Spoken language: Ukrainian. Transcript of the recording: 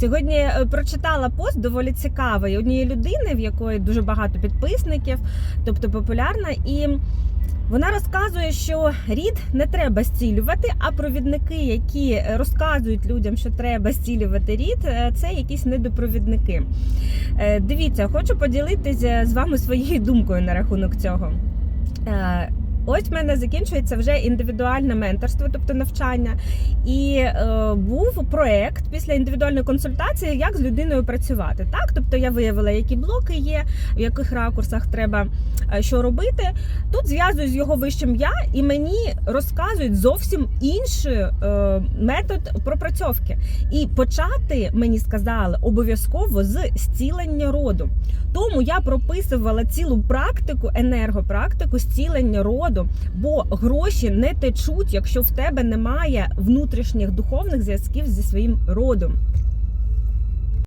Сьогодні е, прочитала пост доволі цікавий однієї людини, в якої дуже багато підписників, тобто популярна, і вона розказує, що рід не треба зцілювати, а провідники, які розказують людям, що треба зцілювати рід, е, це якісь недопровідники. Е, Дивіться, хочу поділитися з вами своєю думкою на рахунок цього. Ось в мене закінчується вже індивідуальне менторство, тобто навчання. І е, був проект після індивідуальної консультації, як з людиною працювати. Так, тобто я виявила, які блоки є, в яких ракурсах треба е, що робити. Тут зв'язую з його вищим я, і мені розказують зовсім інший е, метод пропрацьовки. І почати мені сказали обов'язково з зцілення роду. Тому я прописувала цілу практику, енергопрактику зцілення роду, бо гроші не течуть, якщо в тебе немає внутрішніх духовних зв'язків зі своїм родом.